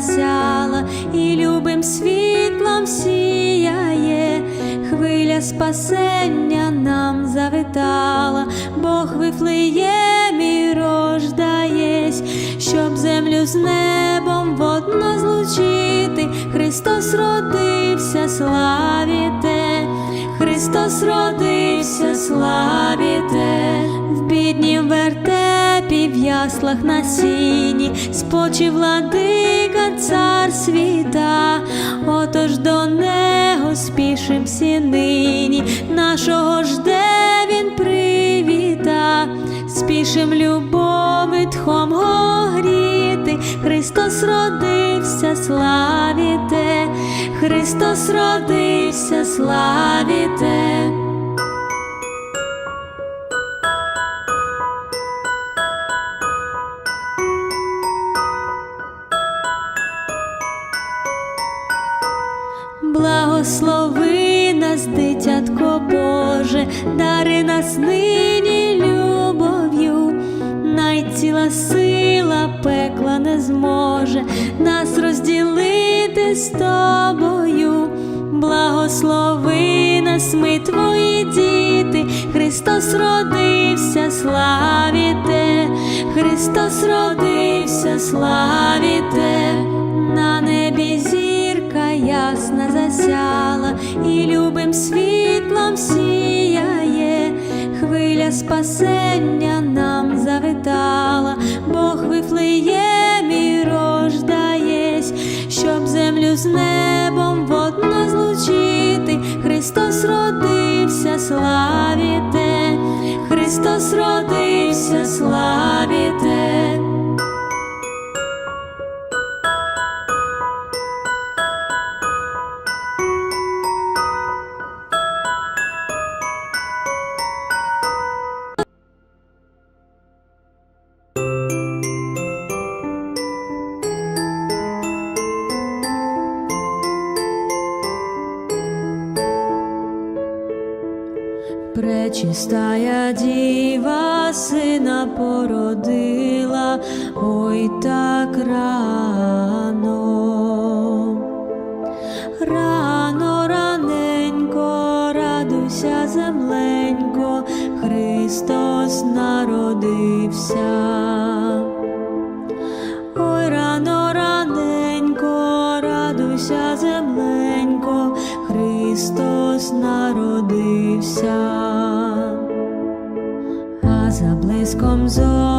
засяла, і любим світлом сіяє, хвиля спасення нам завитала, Бог вифлеємі рождаєсь, щоб землю з небом водно злучити, Христос родився, славіте, Христос родився, славіте, в біднім вертепі, в яслах на сіні, спочив владика цар світа, отож до нього спішим всі нині, нашого жде він привіта, спішим любови тхом гріти, Христос родився, славіте, Христос родився, славіте. Благослови нас, дитятко Боже, дари нас нині любов'ю, найціла сила пекла не зможе нас розділити з тобою. Благослови нас, ми твої діти, Христос родився, славіте, Христос родився, славіте, на засяла, і любим світлом сіяє, хвиля спасення нам завитала, Бог вифлеє і рождаєсь, щоб землю з небом водно злучити, Христос родився, славі те, Христос родився, славі те. радуйся, земленько, Христос народився. Ой, рано раненько, радуйся, земленько, Христос народився, а за блиском зорі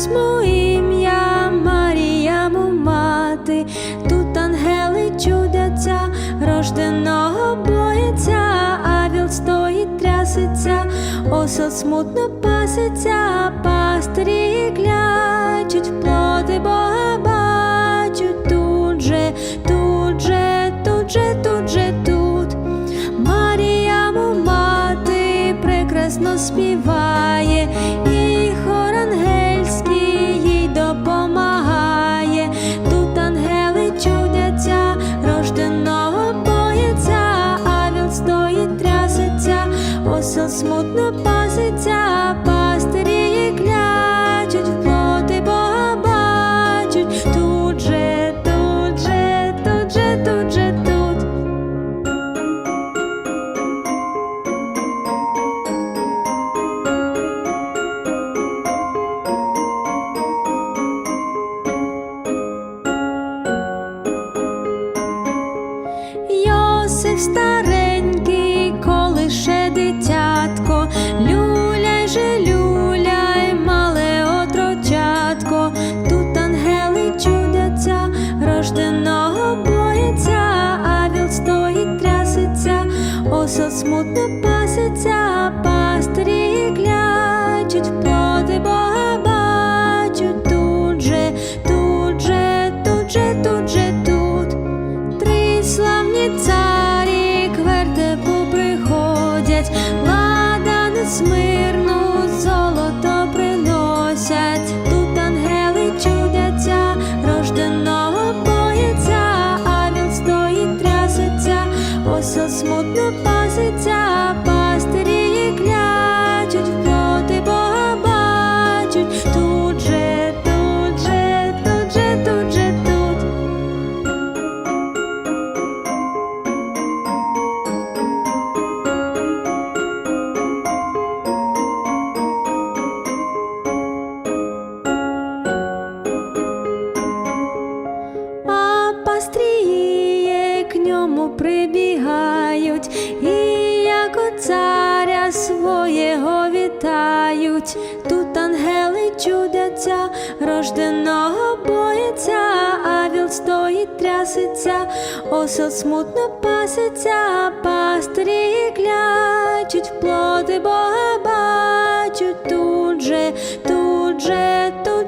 візьму ім'я Маріяму мати, тут ангели чудяться, рожденого бояться, авіл стоїть, трясеться, осел смутно паситься, пастирі клячуть, вплоти Бога бачуть тут же, тут же, тут же, тут же, тут. Маріяму мати прекрасно співає. Смутно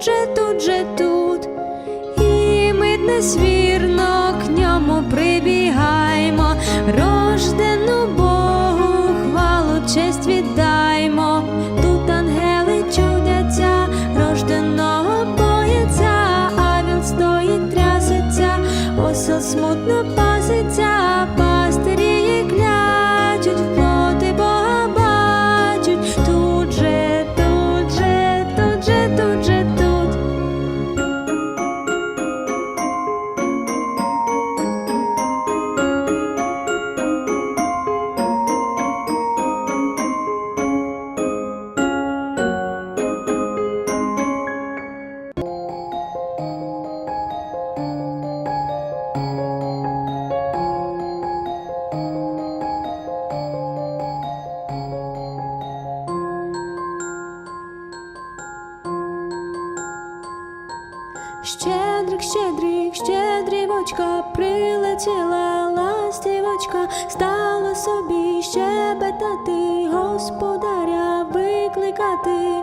Вже тут вже тут, і ми несвірно к ньому прибігаємо. Рожде стало собі щебетати, господаря викликати.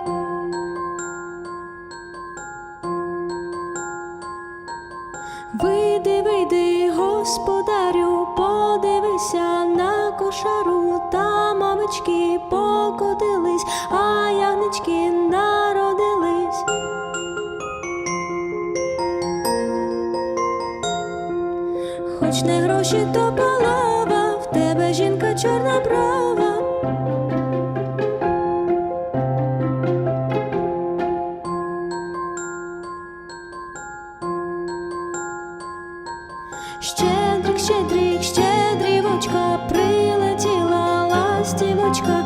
Вийди, вийди, господарю, подивися на кошару, та мамочки покотились, а ягнички народились. Хоч не гроші то. Щедрик, щедрик, щедрівочка, прилетіла ластівочка.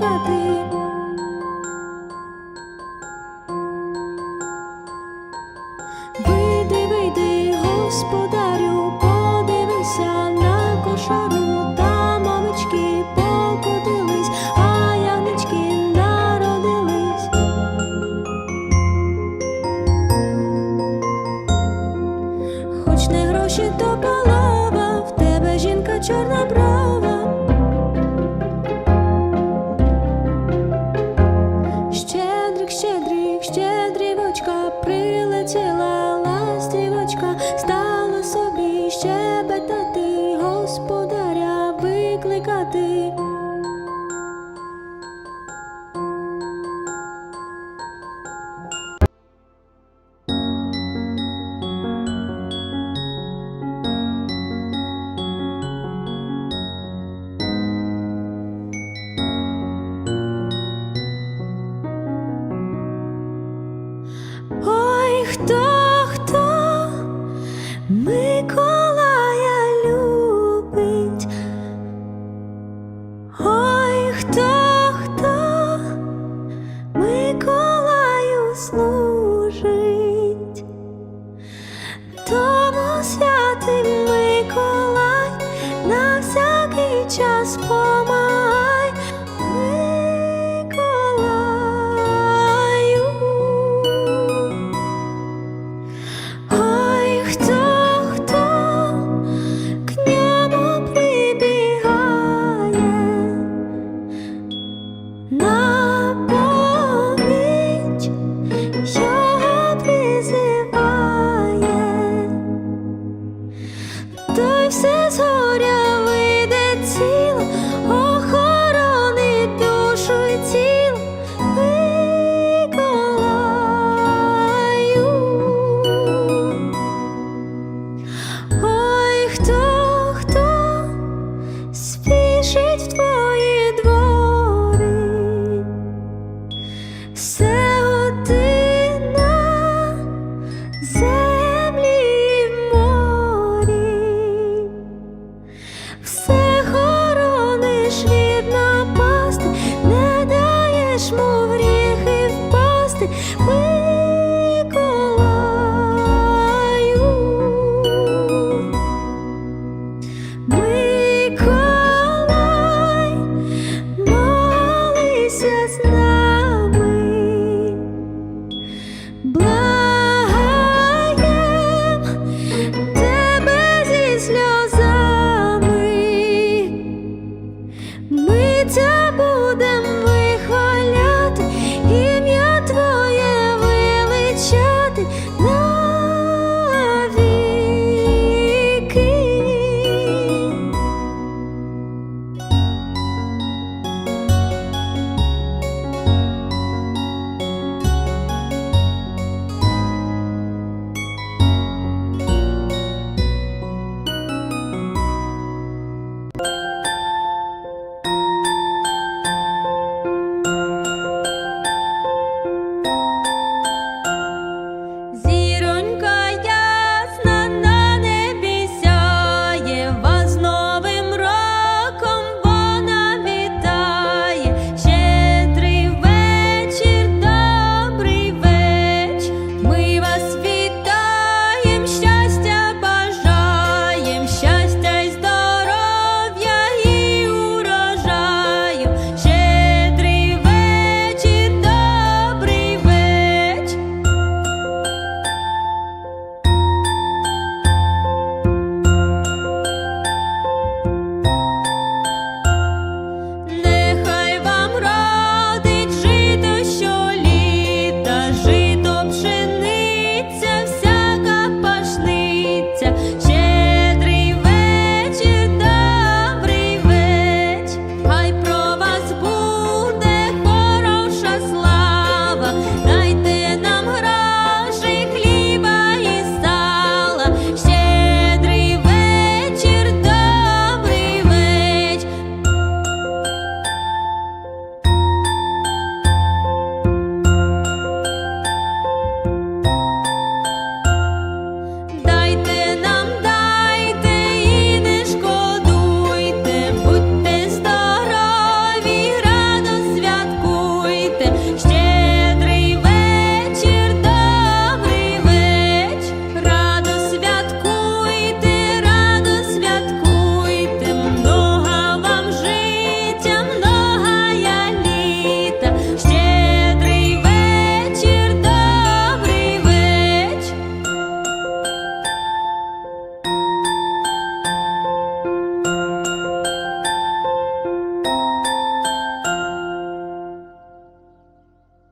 Cả is love.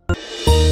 you